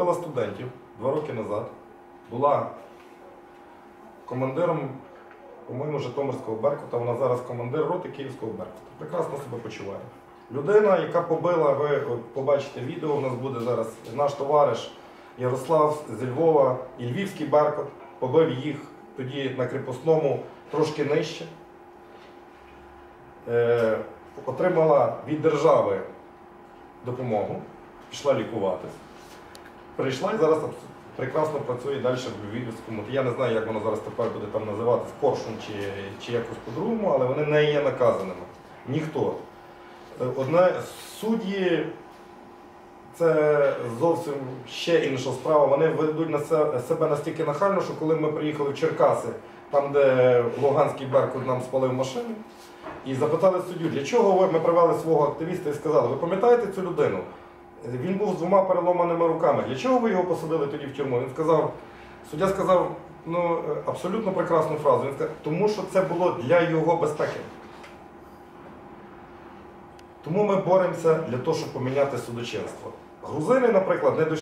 била студентів два роки назад, була командиром, по-моєму, Житомирського Беркута, вона зараз командир роти Київського Беркута. Прекрасно себе почуває. Людина, яка побила, ви побачите відео, у нас буде зараз наш товариш Ярослав зі Львова і Львівський Беркут, побив їх тоді на кріпосному трошки нижче. Е, отримала від держави допомогу, пішла лікуватись. Прийшла і зараз прекрасно працює далі в Львівському. Я не знаю, як воно зараз тепер буде там називатись, Коршун чи, чи якось по-другому, але вони не є наказаними. Ніхто. Е, Одне судді це зовсім ще інша справа. Вони ведуть на себе настільки нахально, що коли ми приїхали в Черкаси, там, де Луганський Беркут нам спалив машину, і запитали суддю, для чого ви ми привели свого активіста і сказали, ви пам'ятаєте цю людину? Він був з двома переломаними руками. Для чого ви його посадили тоді в тюрму? Він сказав, суддя сказав ну, е, абсолютно прекрасну фразу. Він сказав, тому що це було для його безпеки. Тому ми боремося для того, щоб поміняти судочинство. Грузини, наприклад, не до